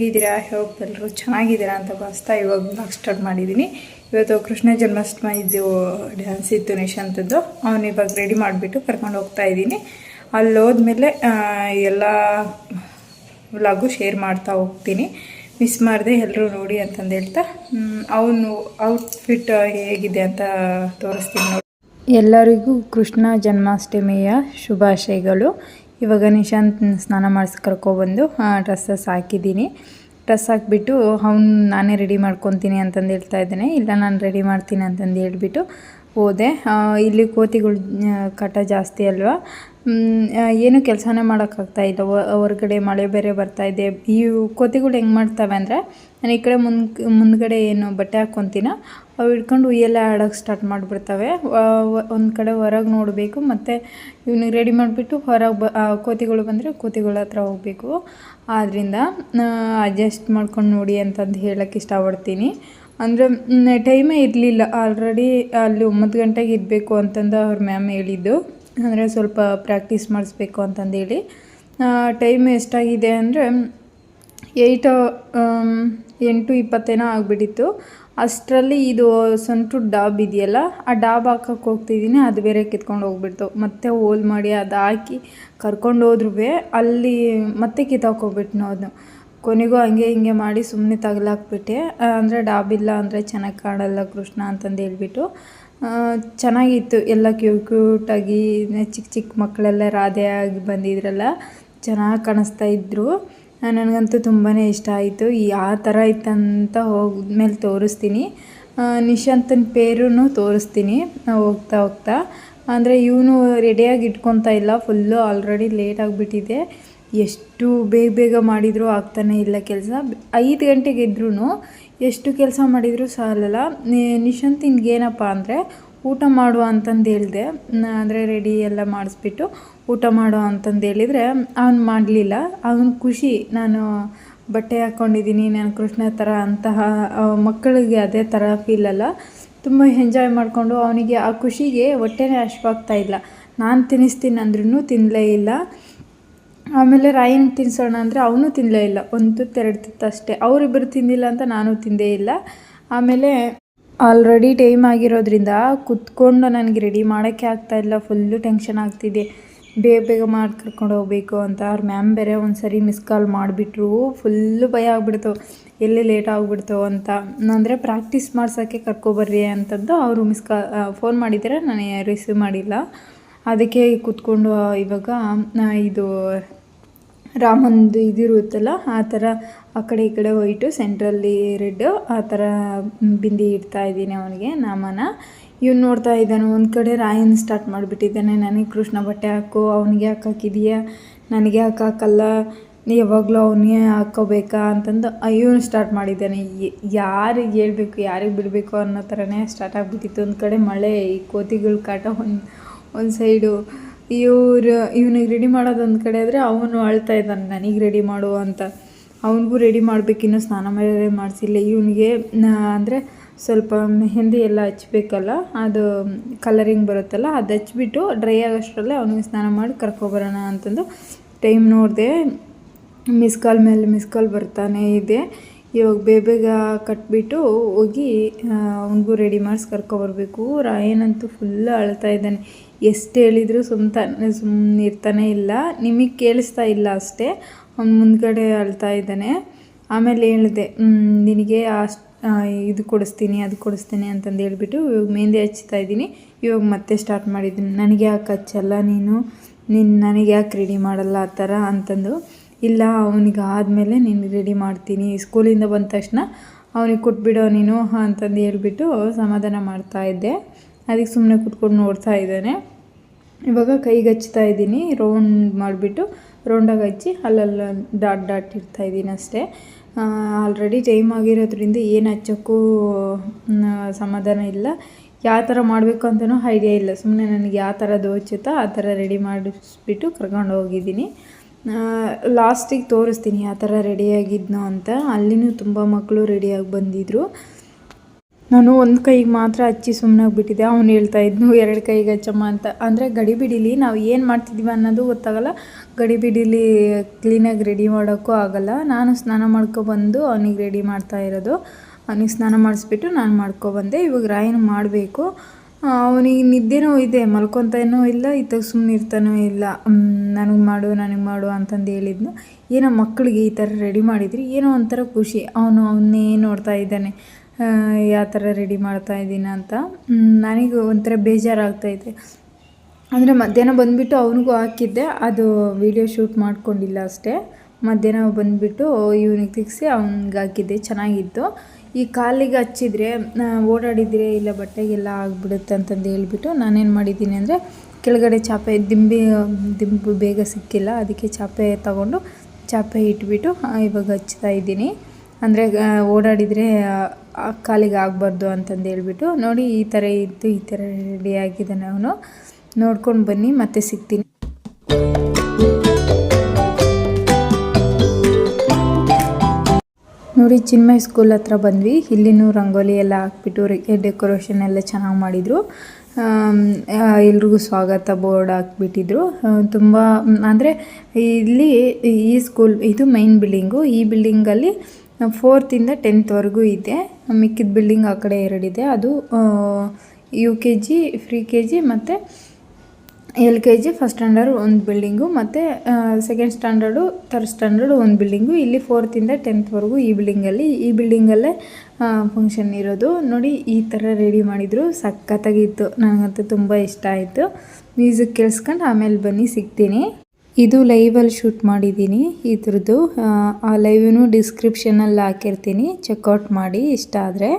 ಹೇಗಿದ್ದೀರಾ? ಎಲ್ಲರೂ ಚೆನ್ನಾಗಿದ್ದೀರಾ ಅಂತ ಭಾವಿಸ್ತಾ ಇವಾಗ ಬ್ಲಾಗ್ ಸ್ಟಾರ್ಟ್ ಮಾಡಿದ್ದೀನಿ. ಇವತ್ತು ಕೃಷ್ಣ ಜನ್ಮಾಷ್ಟಮಿ ಇದು ಡ್ಯಾನ್ಸ್ ಇತ್ತು ನಿಶಾಂತದ್ದು ಅವನು ಇವಾಗ ರೆಡಿ ಮಾಡಿಬಿಟ್ಟು ಕರ್ಕೊಂಡು ಹೋಗ್ತಾ ಇದ್ದೀನಿ. ಅಲ್ಲಿ ಹೋದ್ಮೇಲೆ ಎಲ್ಲ ವ್ಲಾಗು ಶೇರ್ ಮಾಡ್ತಾ ಹೋಗ್ತೀನಿ. ಮಿಸ್ ಮಾಡಿದೆ ಎಲ್ಲರೂ ನೋಡಿ ಅಂತಂದು ಹೇಳ್ತಾ ಅವನು ಔಟ್ಫಿಟ್ ಹೇಗಿದೆ ಅಂತ ತೋರಿಸ್ತೀನಿ ನೋಡಿ. ಎಲ್ಲರಿಗೂ ಕೃಷ್ಣ ಜನ್ಮಾಷ್ಟಮಿಯ ಶುಭಾಶಯಗಳು. ಇವಾಗ ನಿಶಾಂತ್ ಸ್ನಾನ ಮಾಡಿಸಿ ಕರ್ಕೊಬಂದು ಡ್ರೆಸ್ಸಸ್ ಹಾಕಿದ್ದೀನಿ. ಡ್ರೆಸ್ ಹಾಕಿಬಿಟ್ಟು ಅವ್ನು ನಾನೇ ರೆಡಿ ಮಾಡ್ಕೊತೀನಿ ಅಂತಂದು ಹೇಳ್ತಾ ಇದ್ದೇನೆ. ಇಲ್ಲ, ನಾನು ರೆಡಿ ಮಾಡ್ತೀನಿ ಅಂತಂದು ಹೇಳ್ಬಿಟ್ಟು ಹೋದೆ. ಇಲ್ಲಿ ಕೋತಿಗಳು ಕಟ ಜಾಸ್ತಿ ಅಲ್ವಾ? ಏನು ಕೆಲಸನೇ ಮಾಡೋಕ್ಕಾಗ್ತಾ ಇಲ್ಲ ಹೊರಗಡೆ ಮಳೆ ಬೇರೆ ಬರ್ತಾ ಇದೆ. ಈ ಕೋತಿಗಳು ಹೆಂಗೆ ಮಾಡ್ತವೆ ಅಂದರೆ, ನಾನು ಈ ಕಡೆ ಮುಂದ್ ಮುಂದ್ಗಡೆ ಏನು ಬಟ್ಟೆ ಹಾಕ್ಕೊತೀನ ಅವು ಹಿಡ್ಕೊಂಡು ಉಯ್ಯೆಲ್ಲ ಆಡೋಕ್ಕೆ ಸ್ಟಾರ್ಟ್ ಮಾಡಿಬಿಡ್ತವೆ. ಒಂದು ಕಡೆ ಹೊರಗೆ ನೋಡಬೇಕು, ಮತ್ತು ಇವನಿಗೆ ರೆಡಿ ಮಾಡಿಬಿಟ್ಟು ಹೊರಗೆ ಬ ಕೋತಿಗಳು ಬಂದರೆ ಕೋತಿಗಳ ಹತ್ರ ಹೋಗಬೇಕು. ಆದ್ದರಿಂದ ಅಡ್ಜಸ್ಟ್ ಮಾಡ್ಕೊಂಡು ನೋಡಿ ಅಂತಂದು ಹೇಳೋಕ್ಕೆ ಇಷ್ಟಪಡ್ತೀನಿ. ಅಂದರೆ ಟೈಮೇ ಇರಲಿಲ್ಲ. ಆಲ್ರೆಡಿ ಅಲ್ಲಿ ಒಂಬತ್ತು ಗಂಟೆಗೆ ಇರಬೇಕು ಅಂತಂದು ಅವ್ರ ಮ್ಯಾಮ್ ಹೇಳಿದ್ದು. ಅಂದರೆ ಸ್ವಲ್ಪ ಪ್ರಾಕ್ಟೀಸ್ ಮಾಡಿಸ್ಬೇಕು ಅಂತಂದೇಳಿ ಟೈಮ್ ಎಷ್ಟಾಗಿದೆ ಅಂದರೆ ಏಯ್ಟ್ ಎಂಟು ಇಪ್ಪತ್ತೇನೋ ಆಗಿಬಿಟ್ಟಿತ್ತು. ಅಷ್ಟರಲ್ಲಿ ಇದು ಸೊಂಟು ಡಾಬ್ ಇದೆಯಲ್ಲ, ಆ ಡಾಬ್ ಹಾಕಕ್ಕೆ ಹೋಗ್ತಿದ್ದೀನಿ, ಅದು ಬೇರೆ ಕಿತ್ಕೊಂಡು ಹೋಗ್ಬಿಡ್ತು. ಮತ್ತೆ ಹೋಲ್ ಮಾಡಿ ಅದು ಹಾಕಿ ಕರ್ಕೊಂಡು ಹೋದ್ರೂ ಅಲ್ಲಿ ಮತ್ತೆ ಕಿತ್ತಾಕೋಗ್ಬಿಟ್ನು ಅದನ್ನು ಕೊನೆಗೂ ಹಂಗೆ ಹಿಂಗೆ ಮಾಡಿ ಸುಮ್ಮನೆ ತಗಲಾಕ್ಬಿಟ್ಟೆ. ಅಂದರೆ ಡಾಬ್ ಇಲ್ಲ ಅಂದರೆ ಚೆನ್ನಾಗಿ ಕಾಣಲ್ಲ ಕೃಷ್ಣ ಅಂತಂದು ಹೇಳ್ಬಿಟ್ಟು. ಚೆನ್ನಾಗಿತ್ತು. ಎಲ್ಲ ಕ್ಯೂ ಕ್ಯೂಟಾಗಿ ಚಿಕ್ಕ ಚಿಕ್ಕ ಮಕ್ಕಳೆಲ್ಲ ರಾಧೆ ಆಗಿ ಬಂದಿದ್ರಲ್ಲ, ಚೆನ್ನಾಗಿ ಕಾಣಿಸ್ತಾ ಇದ್ದರು ನನಗಂತೂ ತುಂಬಾ ಇಷ್ಟ ಆಯಿತು. ಯಾವ ಥರ ಇತ್ತಂತ ಹೋದ್ಮೇಲೆ ತೋರಿಸ್ತೀನಿ. ನಿಶಾಂತನ ಪೇರೂ ತೋರಿಸ್ತೀನಿ. ಹೋಗ್ತಾ ಹೋಗ್ತಾ. ಅಂದರೆ ಇವನು ರೆಡಿಯಾಗಿ ಇಟ್ಕೊತಾ ಇಲ್ಲ. ಫುಲ್ಲು ಆಲ್ರೆಡಿ ಲೇಟ್ ಆಗಿಬಿಟ್ಟಿದೆ. ಎಷ್ಟು ಬೇಗ ಬೇಗ ಮಾಡಿದರೂ ಆಗ್ತಾನೆ ಇಲ್ಲ ಕೆಲಸ. ಐದು ಗಂಟೆಗೆ ಇದ್ರೂ ಎಷ್ಟು ಕೆಲಸ ಮಾಡಿದರೂ ಸಾಲಲ್ಲ. ನಿಶಾಂತ್ ಏನಪ್ಪ ಅಂದರೆ, ಊಟ ಮಾಡುವ ಅಂತಂದು ಹೇಳಿದೆ. ಅಂದರೆ ರೆಡಿ ಎಲ್ಲ ಮಾಡಿಸ್ಬಿಟ್ಟು ಊಟ ಮಾಡುವ ಅಂತಂದು ಹೇಳಿದರೆ, ಅವನು ಮಾಡಲಿಲ್ಲ. ಅವನ ಖುಷಿ, ನಾನು ಬಟ್ಟೆ ಹಾಕ್ಕೊಂಡಿದ್ದೀನಿ ನಾನು ಕೃಷ್ಣ ಥರ ಅಂತಹ ಮಕ್ಕಳಿಗೆ ಅದೇ ಥರ ಫೀಲಲ್ಲ ತುಂಬ ಎಂಜಾಯ್ ಮಾಡಿಕೊಂಡು ಅವನಿಗೆ ಆ ಖುಷಿಗೆ ಹೊಟ್ಟೆನೇ ಹಶ್ವಾಗ್ತಾ ಇಲ್ಲ. ನಾನು ತಿನ್ನಿಸ್ತೀನಿ ಅಂದ್ರೂ ತಿನ್ನಲೇ ಇಲ್ಲ. ಆಮೇಲೆ ರೈನ್ ತಿನ್ಸೋಣ ಅಂದರೆ ಅವನು ತಿನ್ನಲೇ ಇಲ್ಲ. ಒಂದು ತುತ್ತು ಎರಡು ತುತ್ತು ಅಷ್ಟೇ. ಅವರಿಬ್ಬರು ತಿಂದಿಲ್ಲ ಅಂತ ನಾನು ತಿಂದೇ ಇಲ್ಲ. ಆಮೇಲೆ ಆಲ್ರೆಡಿ ಟೈಮ್ ಆಗಿರೋದ್ರಿಂದ ಕುತ್ಕೊಂಡು ನನಗೆ ರೆಡಿ ಮಾಡೋಕ್ಕೆ ಇಲ್ಲ. ಫುಲ್ಲು ಟೆನ್ಷನ್ ಆಗ್ತಿದೆ. ಬೇಗ ಬೇಗ ಮಾಡಿ ಕರ್ಕೊಂಡು ಹೋಗ್ಬೇಕು ಅಂತ. ಅವ್ರ ಮ್ಯಾಮ್ ಬೇರೆ ಒಂದು ಸರಿ ಮಿಸ್ ಕಾಲ್ ಮಾಡಿಬಿಟ್ರು. ಫುಲ್ಲು ಭಯ ಆಗ್ಬಿಡ್ತು. ಎಲ್ಲಿ ಲೇಟ್ ಆಗಿಬಿಡ್ತು ಅಂತ. ಅಂದರೆ ಪ್ರಾಕ್ಟೀಸ್ ಮಾಡ್ಸೋಕ್ಕೆ ಕರ್ಕೊಬರ್ರಿ ಅಂತಂದು ಅವರು ಮಿಸ್ ಕಾಲ್ ಫೋನ್ ಮಾಡಿದರೆ ನಾನು ರಿಸೀವ್ ಮಾಡಿಲ್ಲ. ಅದಕ್ಕೆ ಕೂತ್ಕೊಂಡು ಇವಾಗ ಇದು ರಾಮಂದು ಇದಿರುತ್ತಲ್ಲ, ಆ ಥರ ಆ ಕಡೆ ಈ ಕಡೆ ವೈಟು ಸೆಂಟ್ರಲ್ಲಿ ರೆಡ್ ಆ ಥರ ಬಿಂದಿ ಇಡ್ತಾ ಇದ್ದೀನಿ ಅವನಿಗೆ, ನಾಮನ. ಇವ್ನು ನೋಡ್ತಾ ಇದ್ದಾನೆ, ಒಂದು ಕಡೆ ರಾಯನ್ ಸ್ಟಾರ್ಟ್ ಮಾಡಿಬಿಟ್ಟಿದ್ದಾನೆ, ನನಗೆ ಕೃಷ್ಣ ಬಟ್ಟೆ ಹಾಕು, ಅವನಿಗೆ ಹಾಕಾಕಿದೆಯಾ ನನಗೆ ಹಾಕಾಕಲ್ಲ ಯಾವಾಗಲೂ ಅವನಿಗೆ ಹಾಕೋಬೇಕಾ ಅಂತಂದು ಇವನು ಸ್ಟಾರ್ಟ್ ಮಾಡಿದ್ದಾನೆ. ಯಾರಿಗೆ ಹೇಳ್ಬೇಕು, ಯಾರಿಗೆ ಬಿಡಬೇಕು ಅನ್ನೋ ಥರನೇ ಸ್ಟಾರ್ಟ್ ಆಗಿಬಿಟ್ಟಿತ್ತು. ಒಂದು ಕಡೆ ಮಳೆ, ಈ ಕೋತಿಗಳ ಕಾಟ ಒಂದು ಒಂದು ಸೈಡು ಇವ್ರು, ಇವನಿಗೆ ರೆಡಿ ಮಾಡೋದು ಒಂದು ಕಡೆ ಆದರೆ ಅವನು ಅಳ್ತಾ ಇದ್ದಾನೆ, ನನಗೆ ರೆಡಿ ಮಾಡು ಅಂತ. ಅವನಿಗೂ ರೆಡಿ ಮಾಡಬೇಕು, ಇನ್ನೂ ಸ್ನಾನ ಬೇರೆ ಮಾಡಿಸಿಲ್ಲ. ಇವನಿಗೆ ಅಂದರೆ ಸ್ವಲ್ಪ ಮೆಹಂದಿ ಎಲ್ಲ ಹಚ್ಬೇಕಲ್ಲ, ಅದು ಕಲರಿಂಗ್ ಬರುತ್ತಲ್ಲ, ಅದು ಹಚ್ಬಿಟ್ಟು ಡ್ರೈ ಆಗೋಷ್ಟರಲ್ಲೇ ಅವನಿಗೆ ಸ್ನಾನ ಮಾಡಿ ಕರ್ಕೊಬರೋಣ ಅಂತಂದು ಟೈಮ್ ನೋಡಿದೆ. ಮಿಸ್ ಕಾಲ್ ಮೇಲೆ ಮಿಸ್ ಕಾಲ್ ಬರ್ತಾನೆ ಇದೆ. ಇವಾಗ ಬೇಬೇಗ ಬೇಗ ಕಟ್ಬಿಟ್ಟು ಹೋಗಿ ಅವನಿಗೂ ರೆಡಿ ಮಾಡಿಸಿ ಕರ್ಕೊಬರ್ಬೇಕು. ರಾಯನಂತೂ ಫುಲ್ ಅಳ್ತಾ ಇದ್ದಾನೆ. ಎಷ್ಟು ಹೇಳಿದರೂ ಸುಮ್ತಾನೆ ಸುಮ್ಮನೆ ಇರ್ತಾನೆ ಇಲ್ಲ. ನಿಮಗೆ ಕೇಳಿಸ್ತಾ ಇಲ್ಲ ಅಷ್ಟೇ. ಅವ್ನು ಮುಂದ್ಗಡೆ ಅಳ್ತಾ ಇದ್ದಾನೆ. ಆಮೇಲೆ ಹೇಳಿದೆ ನಿನಗೆ ಅಷ್ಟು ಇದು ಕೊಡಿಸ್ತೀನಿ, ಅದು ಕೊಡಿಸ್ತೀನಿ ಅಂತಂದು ಹೇಳ್ಬಿಟ್ಟು ಇವಾಗ ಮೆಹಂದಿ ಹಚ್ತಾ ಇದ್ದೀನಿ. ಇವಾಗ ಮತ್ತೆ ಸ್ಟಾರ್ಟ್ ಮಾಡಿದ್ದೀನಿ. ನನಗೆ ಯಾಕೆ ಹಚ್ಚಲ್ಲ ನೀನು? ನಿನ್ನ ನನಗೆ ಯಾಕೆ ರೆಡಿ ಮಾಡಲ್ಲ ಆ ಥರ? ಅಂತಂದು. ಇಲ್ಲ, ಅವನಿಗೆ ಆದಮೇಲೆ ನೀನು ರೆಡಿ ಮಾಡ್ತೀನಿ. ಸ್ಕೂಲಿಂದ ಬಂದ ತಕ್ಷಣ ಅವನಿಗೆ ಕೊಟ್ಬಿಡೋ ನೀನು ಅಂತಂದು ಹೇಳ್ಬಿಟ್ಟು ಸಮಾಧಾನ ಮಾಡ್ತಾ ಇದ್ದೆ. ಅದಕ್ಕೆ ಸುಮ್ಮನೆ ಕೂತ್ಕೊಂಡು ನೋಡ್ತಾ ಇದ್ದಾನೆ. ಇವಾಗ ಕೈಗೆ ಹಚ್ತಾ ಇದ್ದೀನಿ ರೌಂಡ್ ಮಾಡಿಬಿಟ್ಟು ರೌಂಡಾಗಿ ಹಚ್ಚಿ ಅಲ್ಲೆಲ್ಲ ಡಾಟ್ ಡಾಟ್ ಇರ್ತಾ ಇದ್ದೀನಿ ಅಷ್ಟೇ. ಆಲ್ರೆಡಿ ಟೈಮ್ ಆಗಿರೋದ್ರಿಂದ ಏನು ಹಚ್ಚೋಕ್ಕೂ ಸಮಾಧಾನ ಇಲ್ಲ. ಯಾವ ಥರ ಮಾಡಬೇಕು ಅಂತಲೂ ಐಡಿಯಾ ಇಲ್ಲ. ಸುಮ್ಮನೆ ನನಗೆ ಯಾವ ಥರ ದೋಚುತ್ತೋ ಆ ಥರ ರೆಡಿ ಮಾಡಿಸ್ಬಿಟ್ಟು ಕರ್ಕೊಂಡು ಹೋಗಿದ್ದೀನಿ. ಲಾಸ್ಟಿಗೆ ತೋರಿಸ್ತೀನಿ ಯಾವ ಥರ ರೆಡಿಯಾಗಿದ್ನೋ ಅಂತ. ಅಲ್ಲಿನೂ ತುಂಬ ಮಕ್ಕಳು ರೆಡಿಯಾಗಿ ಬಂದಿದ್ದರು ನಾನು ಒಂದು ಕೈಗೆ ಮಾತ್ರ ಹಚ್ಚಿ ಸುಮ್ಮನಾಗ್ಬಿಟ್ಟಿದ್ದೆ ಅವ್ನು ಹೇಳ್ತಾ ಇದ್ನು, ಎರಡು ಕೈಗೆ ಹಚ್ಚಮ್ಮ ಅಂತ. ಅಂದರೆ ಗಡಿಬಿಡಿಲಿ ನಾವು ಏನು ಮಾಡ್ತಿದ್ದೀವಿ ಅನ್ನೋದು ಗೊತ್ತಾಗಲ್ಲ. ಗಡಿಬಿಡಿಲಿ ಕ್ಲೀನಾಗಿ ರೆಡಿ ಮಾಡೋಕ್ಕೂ ಆಗಲ್ಲ. ನಾನು ಸ್ನಾನ ಮಾಡ್ಕೊಬಂದು ಅವನಿಗೆ ರೆಡಿ ಮಾಡ್ತಾ ಇರೋದು. ಅವನಿಗೆ ಸ್ನಾನ ಮಾಡಿಸ್ಬಿಟ್ಟು ನಾನು ಮಾಡ್ಕೊಬಂದೆ. ಇವಾಗ ರಾಯನ ಮಾಡಬೇಕು. ಅವನಿಗೆ ನಿದ್ದೆನೂ ಇದೆ, ಮಲ್ಕೊತಾನೂ ಇಲ್ಲ, ಇತ್ತಾಗ ಸುಮ್ಮನೆ ಇರ್ತಾನೂ ಇಲ್ಲ. ನನಗೆ ಮಾಡು ನನಗೆ ಮಾಡು ಅಂತಂದು ಹೇಳಿದ್ನು. ಏನೋ ಮಕ್ಕಳಿಗೆ ಈ ಥರ ರೆಡಿ ಮಾಡಿದ್ರಿ, ಏನೋ ಒಂಥರ ಖುಷಿ. ಅವನು ಅವನ್ನೇ ನೋಡ್ತಾ ಇದ್ದಾನೆ. ಯಾವ ಥರ ರೆಡಿ ಮಾಡ್ತಾ ಇದ್ದೀನ ಅಂತ. ನನಗೆ ಒಂಥರ ಬೇಜಾರಾಗ್ತೈತೆ. ಅಂದರೆ ಮಧ್ಯಾಹ್ನ ಬಂದುಬಿಟ್ಟು ಅವನಿಗೂ ಹಾಕಿದ್ದೆ, ಅದು ವಿಡಿಯೋ ಶೂಟ್ ಮಾಡ್ಕೊಂಡಿಲ್ಲ ಅಷ್ಟೇ. ಮಧ್ಯಾಹ್ನ ಬಂದುಬಿಟ್ಟು ಇವನಿಗೆ ತಿಕ್ಸಿ ಅವ್ನಿಗೆ ಹಾಕಿದ್ದೆ, ಚೆನ್ನಾಗಿತ್ತು. ಈ ಕಾಲಿಗೆ ಹಚ್ಚಿದ್ರೆ ಓಡಾಡಿದರೆ ಇಲ್ಲ, ಬಟ್ಟೆಗೆಲ್ಲ ಆಗಿಬಿಡುತ್ತೆ ಅಂತಂದು ಹೇಳ್ಬಿಟ್ಟು ನಾನೇನು ಮಾಡಿದ್ದೀನಿ ಅಂದರೆ, ಕೆಳಗಡೆ ಚಾಪೆ, ದಿಂಬಿ, ದಿಂಬು ಬೇಗ ಸಿಕ್ಕಿಲ್ಲ, ಅದಕ್ಕೆ ಚಾಪೆ ತಗೊಂಡು, ಚಾಪೆ ಇಟ್ಬಿಟ್ಟು ಇವಾಗ ಹಚ್ತಾ ಇದ್ದೀನಿ. ಅಂದರೆ ಓಡಾಡಿದರೆ ಕಾಲಿಗೆ ಆಗಬಾರ್ದು ಅಂತಂದು ಹೇಳ್ಬಿಟ್ಟು, ನೋಡಿ ಈ ಥರ ಇದ್ದು, ಈ ಥರ ರೆಡಿ ಆಗಿದ್ದಾನೆ ಅವನು. ನೋಡ್ಕೊಂಡು ಬನ್ನಿ, ಮತ್ತೆ ಸಿಗ್ತೀನಿ. ನೋಡಿ, ಚಿನ್ಮಯ್ ಸ್ಕೂಲ್ ಹತ್ರ ಬಂದ್ವಿ. ಇಲ್ಲಿನೂ ರಂಗೋಲಿ ಎಲ್ಲ ಹಾಕ್ಬಿಟ್ಟು ಡೆಕೋರೇಷನ್ ಎಲ್ಲ ಚೆನ್ನಾಗಿ ಮಾಡಿದರು. ಎಲ್ರಿಗೂ ಸ್ವಾಗತ ಬೋರ್ಡ್ ಹಾಕ್ಬಿಟ್ಟಿದ್ರು. ತುಂಬ, ಅಂದರೆ, ಇಲ್ಲಿ ಈ ಸ್ಕೂಲ್ ಇದು ಮೈನ್ ಬಿಲ್ಡಿಂಗು ಈ ಬಿಲ್ಡಿಂಗಲ್ಲಿ ಫೋರ್ತಿಂದ ಟೆಂತ್ವರೆಗೂ ಇದೆ ಮಿಕ್ಕಿದ ಬಿಲ್ಡಿಂಗ್ ಆ ಕಡೆ ಎರಡಿದೆ. ಅದು U K G pre K G ಮತ್ತು L K G first standard ಒಂದು ಬಿಲ್ಡಿಂಗು ಮತ್ತು ಸೆಕೆಂಡ್ ಸ್ಟ್ಯಾಂಡರ್ಡು ಥರ್ಡ್ ಸ್ಟ್ಯಾಂಡರ್ಡು ಒಂದು ಬಿಲ್ಡಿಂಗು ಇಲ್ಲಿ ಫೋರ್ತಿಂದ ಟೆಂತ್ವರೆಗೂ ಈ ಬಿಲ್ಡಿಂಗಲ್ಲಿ ಈ ಬಿಲ್ಡಿಂಗಲ್ಲೇ ಫಂಕ್ಷನ್ ಇರೋದು. ನೋಡಿ, ಈ ಥರ ರೆಡಿ ಮಾಡಿದರು. ಸಖತ್ತಾಗಿತ್ತು. ನನಗಂತೂ ತುಂಬ ಇಷ್ಟ ಆಯಿತು. ಮ್ಯೂಸಿಕ್ ಕೇಳಿಸ್ಕೊಂಡು ಆಮೇಲೆ ಬನ್ನಿ, ಸಿಗ್ತೀನಿ. ಇದು ಲೈವಲ್ಲಿ ಶೂಟ್ ಮಾಡಿದ್ದೀನಿ. ಇದ್ರದ್ದು ಆ ಲೈವ್ನು ಡಿಸ್ಕ್ರಿಪ್ಷನಲ್ಲಿ ಹಾಕಿರ್ತೀನಿ. ಚೆಕ್ಔಟ್ ಮಾಡಿ ಇಷ್ಟ ಆದರೆ.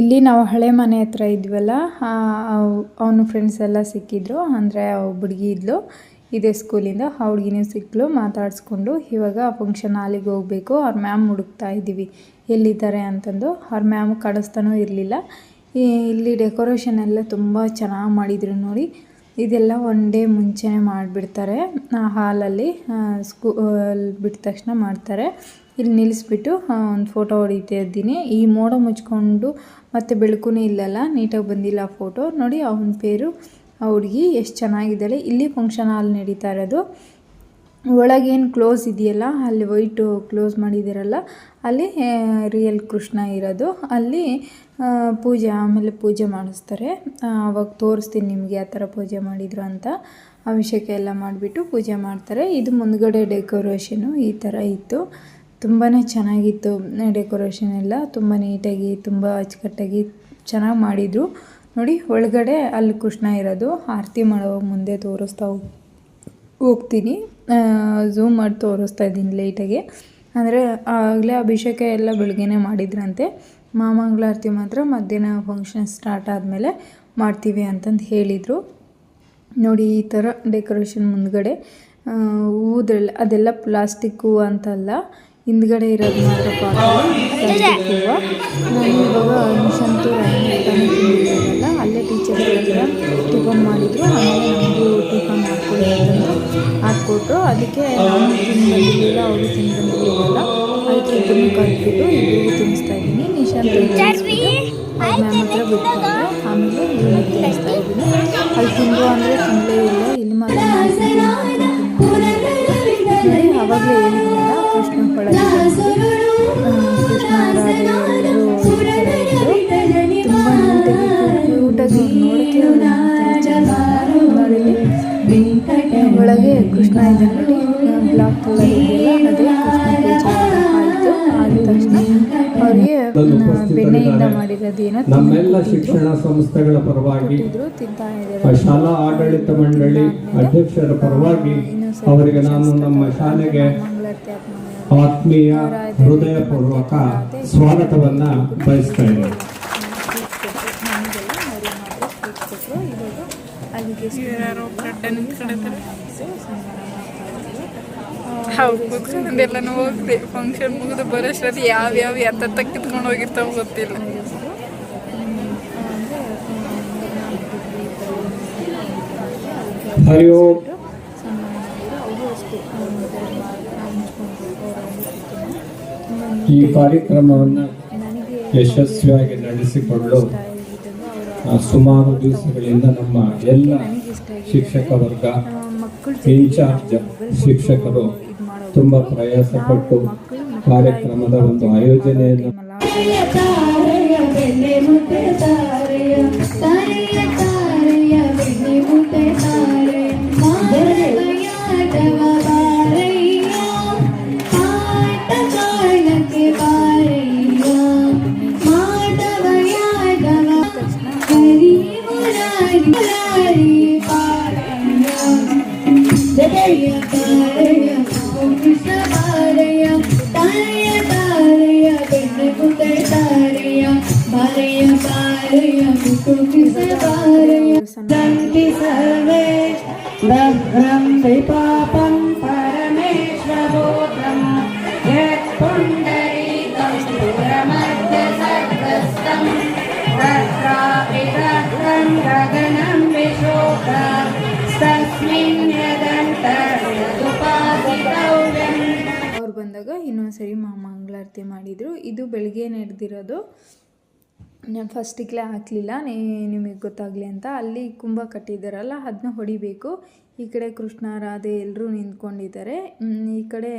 ಇಲ್ಲಿ ನಾವು ಹಳೆ ಮನೆ ಹತ್ರ ಇದ್ವಲ್ಲ ಅವನು ಫ್ರೆಂಡ್ಸ್ ಎಲ್ಲ ಸಿಕ್ಕಿದ್ರು, ಅಂದರೆ ಹುಡುಗಿ ಇದ್ಲು, ಇದೇ ಸ್ಕೂಲಿಂದ ಆ ಹುಡುಗಿನೂ ಸಿಕ್ಕಲು ಮಾತಾಡಿಸ್ಕೊಂಡು, ಇವಾಗ ಫಂಕ್ಷನ್ ಹಾಲಿಗೆ ಹೋಗಬೇಕು, ಅವ್ರ ಮ್ಯಾಮ್ ಹುಡುಕ್ತಾ ಇದ್ದೀವಿ, ಎಲ್ಲಿದ್ದಾರೆ ಅಂತಂದು, ಅವ್ರ ಮ್ಯಾಮ್ ಕಾಣಿಸ್ತಾನೂ ಇರಲಿಲ್ಲ ಇಲ್ಲಿ ಡೆಕೋರೇಷನ್ ಎಲ್ಲ ತುಂಬ ಚೆನ್ನಾಗಿ ಮಾಡಿದರು ನೋಡಿ, ಇದೆಲ್ಲ ಒನ್ ಡೇ ಮುಂಚೆನೇ ಮಾಡಿಬಿಡ್ತಾರೆ ಹಾಲಲ್ಲಿ ಸ್ಕೂಲ್ ಬಿಟ್ಟ ತಕ್ಷಣ ಮಾಡ್ತಾರೆ ಇಲ್ಲಿ ನಿಲ್ಲಿಸ್ಬಿಟ್ಟು ಒಂದು ಫೋಟೋ ಹೊಡಿತಾ ಇದ್ದೀನಿ. ಈ ಮೋಡ ಮುಚ್ಕೊಂಡು ಮತ್ತು ಬೆಳಕುನೇ ಇಲ್ಲಲ್ಲ, ನೀಟಾಗಿ ಬಂದಿಲ್ಲ ಫೋಟೋ ನೋಡಿ ಅವನ ಪೇರು, ಆ ಹುಡುಗಿ ಎಷ್ಟು ಚೆನ್ನಾಗಿದ್ದಾಳೆ. ಇಲ್ಲಿ ಫಂಕ್ಷನ್ ಹಾಲ್ ನಡೀತಾ ಇರೋದು. ಒಳಗೇನು ಕ್ಲೋಸ್ ಇದೆಯಲ್ಲ, ಅಲ್ಲಿ ವೈಟು ಕ್ಲೋಸ್ ಮಾಡಿದ್ದೀರಲ್ಲ, ಅಲ್ಲಿ ರಿಯಲ್ ಕೃಷ್ಣ ಇರೋದು. ಅಲ್ಲಿ ಪೂಜೆ, ಆಮೇಲೆ ಪೂಜೆ ಮಾಡಿಸ್ತಾರೆ. ಅವಾಗ ತೋರಿಸ್ತೀನಿ ನಿಮಗೆ ಆ ಥರ ಪೂಜೆ ಮಾಡಿದರು ಅಂತ. ಅಭಿಷೇಕ ಎಲ್ಲ ಮಾಡಿಬಿಟ್ಟು ಪೂಜೆ ಮಾಡ್ತಾರೆ. ಇದು ಮುಂದ್ಗಡೆ ಡೆಕೋರೇಷನು ಈ ಥರ ಇತ್ತು. ತುಂಬಾ ಚೆನ್ನಾಗಿತ್ತು ಡೆಕೋರೇಷನ್ ಎಲ್ಲ. ತುಂಬ ನೀಟಾಗಿ ತುಂಬ ಅಚ್ಚುಕಟ್ಟಾಗಿ ಚೆನ್ನಾಗಿ ಮಾಡಿದರು. ನೋಡಿ, ಒಳಗಡೆ ಅಲ್ಲಿ ಕೃಷ್ಣ ಇರೋದು. ಆರತಿ ಮಾಡೋವಾಗ ಮುಂದೆ ತೋರಿಸ್ತಾ ಹೋಗ್, ಹೋಗ್ತೀನಿ. ಝೂಮ್ ಮಾಡಿ ತೋರಿಸ್ತಾ ಇದ್ದೀನಿ ಲೈಟಾಗಿ ಅಂದರೆ ಆಗಲೇ ಅಭಿಷೇಕ ಎಲ್ಲ ಬೆಳಗ್ಗೆನೇ ಮಾಡಿದ್ರಂತೆ. ಮಾಮಂಗಳಾರತಿ ಮಾತ್ರ ಮಧ್ಯಾಹ್ನ ಫಂಕ್ಷನ್ ಸ್ಟಾರ್ಟ್ ಆದಮೇಲೆ ಮಾಡ್ತೀವಿ ಅಂತಂದು ಹೇಳಿದರು. ನೋಡಿ, ಈ ಥರ ಡೆಕೋರೇಷನ್ ಮುಂದ್ಗಡೆ ಹೂದ್ರಲ್ಲಿ, ಅದೆಲ್ಲ ಪ್ಲಾಸ್ಟಿಕ್ ಹೂವು ಅಂತಲ್ಲ ಹಿಂದ್ಗಡೆ ಇರೋದು ಮಾತ್ರ ಪ್ಲಾಸ್ಟಿಕ್ ಹೂವು ನಾನು ಇವಾಗ ನಿಶಾಂತು ತಿಂದಿದ್ದಾರಲ್ಲ ಅಲ್ಲೇ ಟೀಚರ್ ಹತ್ರ ಟಿಫನ್ ಮಾಡಿದ್ರು. ಆಮೇಲೆ ನಮಗೂ ಟಿಫನ್ ಹಾಕ್ಕೊಡಿ ಅಂತಂದು ಹಾಕ್ಕೊಟ್ರು. ಅದಕ್ಕೆ ನಾನು ತಿನ್ಬಂದಿರಲಿಲ್ಲ ಅವರು ತಿನ್ಬಂದಿರಲಿಲ್ಲ ಅದಕ್ಕೆ ಇದನ್ನು ಕರೆದ್ಬಿಟ್ಟು ಇಬ್ಬರಿಗೂ ತಿನ್ನಿಸ್ತಾ ಇದ್ದೀನಿ. ನಿಶಾಂತ್ ಅವ್ರ ಮ್ಯಾಮ್ ಹತ್ರ ಬಿಟ್ಟು ಆಮೇಲೆ ಇವನಿಗೆ ತಿನ್ನಿಸ್ತಾ ಇದ್ದೀನಿ. ಅಲ್ಲಿ ತಿಂದು ಅಂದರೆ ತಿನ್ನಲೇ ಇಲ್ಲ. ಇಲ್ಲಿ ಮಾತ್ರ ಶಿಕ್ಷಣ ಸಂಸ್ಥೆಗಳ ಪರವಾಗಿ ಶಾಲಾ ಆಡಳಿತ ಮಂಡಳಿ ಅಧ್ಯಕ್ಷರ ಪರವಾಗಿ ಅವರಿಗೆ ನಾನು ನಮ್ಮ ಶಾಲೆಗೆ ಆತ್ಮೀಯ ಹೃದಯಪೂರ್ವಕ ಸ್ವಾಗತವನ್ನ ಬಯಸ್ತಾ ಇದ್ದೇನೆ. ಹೌದು ಎಲ್ಲನೂ ಹೋಗ್ತೀವಿ. ಫಂಕ್ಷನ್ ಮುಗಿದು ಬರೋಷ್ಟರಲ್ಲಿ ಯಾವ ಯಾವ ಎತ್ತ ಕಿತ್ಕೊಂಡು ಹೋಗಿರ್ತಾವ ಗೊತ್ತಿಲ್ಲ. ಹರಿ ಓಂ ಈ ಕಾರ್ಯಕ್ರಮವನ್ನು ಯಶಸ್ವಿಯಾಗಿ ನಡೆಸಿಕೊಂಡು ಸುಮಾರು ದಿವಸಗಳಿಂದ ನಮ್ಮ ಎಲ್ಲ ಶಿಕ್ಷಕ ವರ್ಗ, ಇನ್ಚಾರ್ಜ್ ಶಿಕ್ಷಕರು ತುಂಬ ಪ್ರಯಾಸ ಪಟ್ಟು ಕಾರ್ಯಕ್ರಮದ ಒಂದು ಆಯೋಜನೆಯನ್ನು ಗಗನಂ ವಿಶೋಕ ತಸ್ಮಿನ್ ಯದಂತರ್ಯದುಪಾಸಿತವ್ಯಂ ಅವ್ರು ಬಂದಾಗ ಇನ್ನೊಂದ್ಸರಿ ಮಾ ಮಂಗಳಾರತಿ ಮಾಡಿದರು. ಇದು ಬೆಳಿಗ್ಗೆ ನಡೆದಿರೋದು ನಾನು ಫಸ್ಟಿಗ್ಲೇ ಹಾಕಲಿಲ್ಲ ನಿಮಗೆ ಗೊತ್ತಾಗಲಿ ಅಂತ. ಅಲ್ಲಿ ಕುಂಭ ಕಟ್ಟಿದ್ದಾರಲ್ಲ ಅದನ್ನ ಹೊಡಿಬೇಕು. ಈ ಕಡೆ ಕೃಷ್ಣ, ರಾಧೆ ಎಲ್ಲರೂ ನಿಂತ್ಕೊಂಡಿದ್ದಾರೆ ಈ ಕಡೆ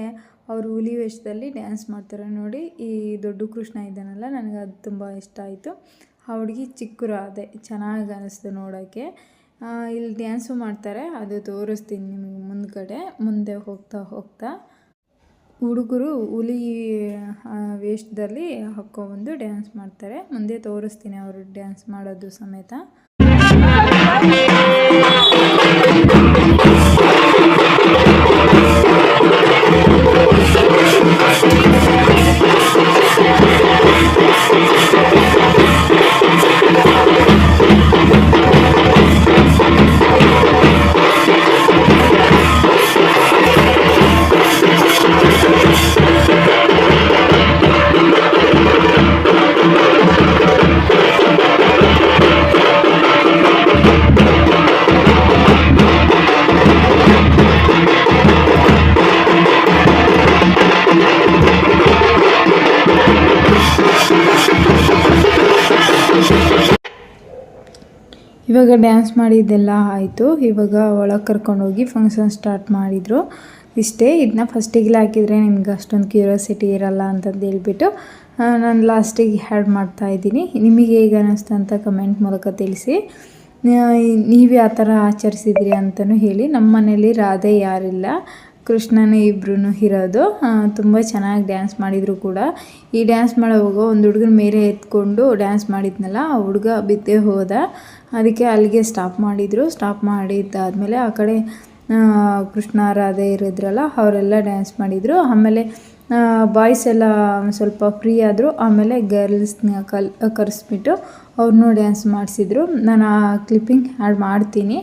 ಅವರು ಹುಲಿ ವೇಷದಲ್ಲಿ ಡ್ಯಾನ್ಸ್ ಮಾಡ್ತಾರೆ ನೋಡಿ. ಈ ದೊಡ್ಡ ಕೃಷ್ಣ ಇದ್ದಾನಲ್ಲ, ನನಗೆ ಅದು ತುಂಬ ಇಷ್ಟ ಆಯಿತು. ಆ ಹುಡುಗಿ ಚಿಕ್ಕ ರಾಧೆ, ಚೆನ್ನಾಗಿ ಅನ್ನಿಸ್ತು ನೋಡೋಕ್ಕೆ ಇಲ್ಲಿ ಡ್ಯಾನ್ಸು ಮಾಡ್ತಾರೆ, ಅದು ತೋರಿಸ್ತೀನಿ ನಿಮಗೆ ಮುಂದ್ಗಡೆ, ಮುಂದೆ ಹೋಗ್ತಾ ಹೋಗ್ತಾ. ಹುಡುಗರು ಹುಲಿ ವೇಷದಲ್ಲಿ ಹಾಕ್ಕೊಬಂದು ಡ್ಯಾನ್ಸ್ ಮಾಡ್ತಾರೆ. ಮುಂದೆ ತೋರಿಸ್ತೀನಿ ಅವರು ಡ್ಯಾನ್ಸ್ ಮಾಡೋದು ಸಮೇತ. ಇವಾಗ ಡ್ಯಾನ್ಸ್ ಮಾಡಿದ್ದೆಲ್ಲ ಆಯಿತು. ಇವಾಗ ಒಳಗೆ ಕರ್ಕೊಂಡೋಗಿ ಫಂಕ್ಷನ್ ಸ್ಟಾರ್ಟ್ ಮಾಡಿದರು. ಇಷ್ಟೇ ಇದನ್ನ ಫಸ್ಟಿಗೆ ಹಾಕಿದರೆ ನಿಮ್ಗೆ ಅಷ್ಟೊಂದು ಕ್ಯೂರಿಯಾಸಿಟಿ ಇರಲ್ಲ ಅಂತಂದು ಹೇಳ್ಬಿಟ್ಟು ನಾನು ಲಾಸ್ಟಿಗೆ ಹ್ಯಾಡ್ ಮಾಡ್ತಾ ಇದ್ದೀನಿ. ನಿಮಗೆ ಹೇಗೆ ಅನ್ನಿಸ್ತು ಅಂತ ಕಮೆಂಟ್ ಮೂಲಕ ತಿಳಿಸಿ. ನೀವು ಯಾವ ಥರ ಆಚರಿಸಿದ್ರಿ ಅಂತಲೂ ಹೇಳಿ. ನಮ್ಮ ಮನೇಲಿ ರಾಧೆ ಯಾರಿಲ್ಲ, ಕೃಷ್ಣನೇ ಇಬ್ಬರೂ ಇರೋದು. ತುಂಬ ಚೆನ್ನಾಗಿ ಡ್ಯಾನ್ಸ್ ಮಾಡಿದರು ಕೂಡ. ಈ ಡ್ಯಾನ್ಸ್ ಮಾಡೋವಾಗ ಒಂದು ಹುಡುಗನ ಮೇಲೆ ಎತ್ಕೊಂಡು ಡ್ಯಾನ್ಸ್ ಮಾಡಿದ್ನಲ್ಲ, ಆ ಹುಡುಗ ಬಿದ್ದೇ ಹೋದ. ಅದಕ್ಕೆ ಅಲ್ಲಿಗೆ ಸ್ಟಾಪ್ ಮಾಡಿದರು. ಸ್ಟಾಪ್ ಮಾಡಿದ್ದಾದಮೇಲೆ ಆ ಕಡೆ ಕೃಷ್ಣ ರಾಧೆ ಇರಿದ್ರಲ್ಲ, ಅವರೆಲ್ಲ ಡ್ಯಾನ್ಸ್ ಮಾಡಿದರು. ಆಮೇಲೆ ಬಾಯ್ಸ್ ಎಲ್ಲ ಸ್ವಲ್ಪ ಫ್ರೀ ಆದರು. ಆಮೇಲೆ ಗರ್ಲ್ಸ್ನ ಕಲ್, ಕರೆಸ್ಬಿಟ್ಟು ಅವ್ರನ್ನೂ ಡ್ಯಾನ್ಸ್ ಮಾಡಿಸಿದ್ರು. ನಾನು ಆ ಕ್ಲಿಪ್ಪಿಂಗ್ ಆ್ಯಡ್ ಮಾಡ್ತೀನಿ.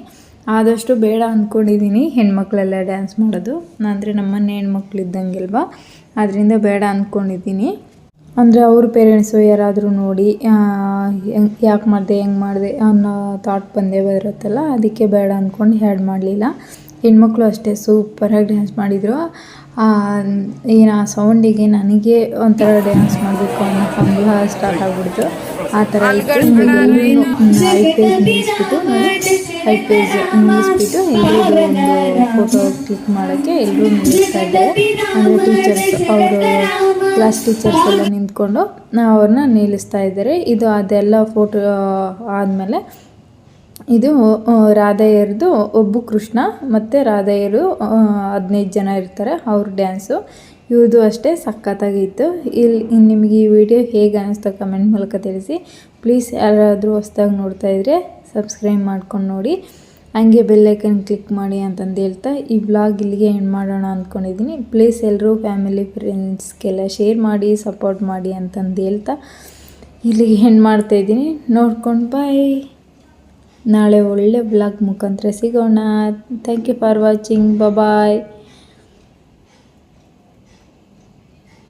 ಆದಷ್ಟು ಬೇಡ ಅಂದ್ಕೊಂಡಿದ್ದೀನಿ ಹೆಣ್ಮಕ್ಳೆಲ್ಲ ಡ್ಯಾನ್ಸ್ ಮಾಡೋದು. ಅಂದರೆ ನಮ್ಮನೆ ಹೆಣ್ಮಕ್ಳು ಅದರಿಂದ ಬೇಡ ಅಂದ್ಕೊಂಡಿದ್ದೀನಿ ಅಂದರೆ ಅವ್ರ ಪೇರೆಂಟ್ಸು ಯಾರಾದರೂ ನೋಡಿ ಯಾಕೆ ಮಾಡಿದೆ, ಹೆಂಗೆ ಮಾಡಿದೆ ಅನ್ನೋ ಥಾಟ್ ಬಂದೇ ಬರುತ್ತಲ್ಲ, ಅದಕ್ಕೆ ಬೇಡ ಅಂದ್ಕೊಂಡು ಹ್ಯಾಡ್ ಮಾಡಲಿಲ್ಲ. ಹೆಣ್ಮಕ್ಳು ಅಷ್ಟೇ ಸೂಪರಾಗಿ ಡ್ಯಾನ್ಸ್ ಮಾಡಿದರು. ಏನು ಆ ಸೌಂಡಿಗೆ ನನಗೆ ಒಂಥರ ಡ್ಯಾನ್ಸ್ ಮಾಡಬೇಕು ಅನ್ನೋ ಹಂಬಲ ಸ್ಟಾರ್ಟ್ ಆಗಿಬಿಡ್ತು. ಆ ಥರ ಇತ್ತು ಐ ಪೇಜ್ ನಿಲ್ಲಿಸ್ಬಿಟ್ಟು ಐ ಪೇಜ್ ನಿಲ್ಲಿಸ್ಬಿಟ್ಟು ಎಲ್ಲರಿಗೂ ಒಂದು ಫೋಟೋ ಕ್ಲಿಕ್ ಮಾಡೋಕ್ಕೆ ಎಲ್ಲರೂ ನಿಲ್ಲಿಸ್ತಾ ಇದ್ದಾರೆ. ಅಂದರೆ ಟೀಚರ್ಸ್ ಅವರು ಕ್ಲಾಸ್ ಟೀಚರ್ಸ್ ಎಲ್ಲ ನಿಂತ್ಕೊಂಡು ಅವ್ರನ್ನ ನಿಲ್ಲಿಸ್ತಾ ಇದ್ದಾರೆ. ಇದು ಅದೆಲ್ಲ ಫೋಟೋ ಆದಮೇಲೆ ಇದು ರಾಧೆಯರದು ಒಬ್ಬ ಕೃಷ್ಣ, ಮತ್ತು ರಾಧೆಯರು ಹದಿನೈದು ಜನ ಇರ್ತಾರೆ, ಅವ್ರ ಡ್ಯಾನ್ಸು. ಇವ್ರದ್ದು ಅಷ್ಟೇ ಸಖತ್ತಾಗಿತ್ತು. ಇಲ್ಲಿ ನಿಮಗೆ ಈ ವಿಡಿಯೋ ಹೇಗೆ ಅನ್ನಿಸ್ತಾ ಕಮೆಂಟ್ ಮೂಲಕ ತಿಳಿಸಿ. ಪ್ಲೀಸ್ ಯಾರಾದರೂ ಹೊಸ್ದಾಗಿ ನೋಡ್ತಾ ಇದ್ದರೆ ಸಬ್ಸ್ಕ್ರೈಬ್ ಮಾಡ್ಕೊಂಡು ನೋಡಿ. ಹಂಗೆ ಬೆಲ್ಲೈಕನ್ ಕ್ಲಿಕ್ ಮಾಡಿ ಅಂತಂದು ಹೇಳ್ತಾ, ಈ ಬ್ಲಾಗ್ ಇಲ್ಲಿಗೆ ಎಂಡ್ ಮಾಡೋಣ ಅಂದ್ಕೊಂಡಿದ್ದೀನಿ ಪ್ಲೀಸ್ ಎಲ್ಲರೂ ಫ್ಯಾಮಿಲಿ, ಫ್ರೆಂಡ್ಸ್ಗೆಲ್ಲ ಶೇರ್ ಮಾಡಿ, ಸಪೋರ್ಟ್ ಮಾಡಿ ಅಂತಂದು ಹೇಳ್ತಾ, ಇಲ್ಲಿಗೆ ಹೆಣ್ಣು ಮಾಡ್ತಾಯಿದ್ದೀನಿ ನೋಡ್ಕೊಂಡು ಬಾಯ್. ನಾಳೆ ಒಳ್ಳೆ ಬ್ಲಾಗ್ ಮುಖಾಂತರ ಸಿಗೋಣ. Thank you for watching bye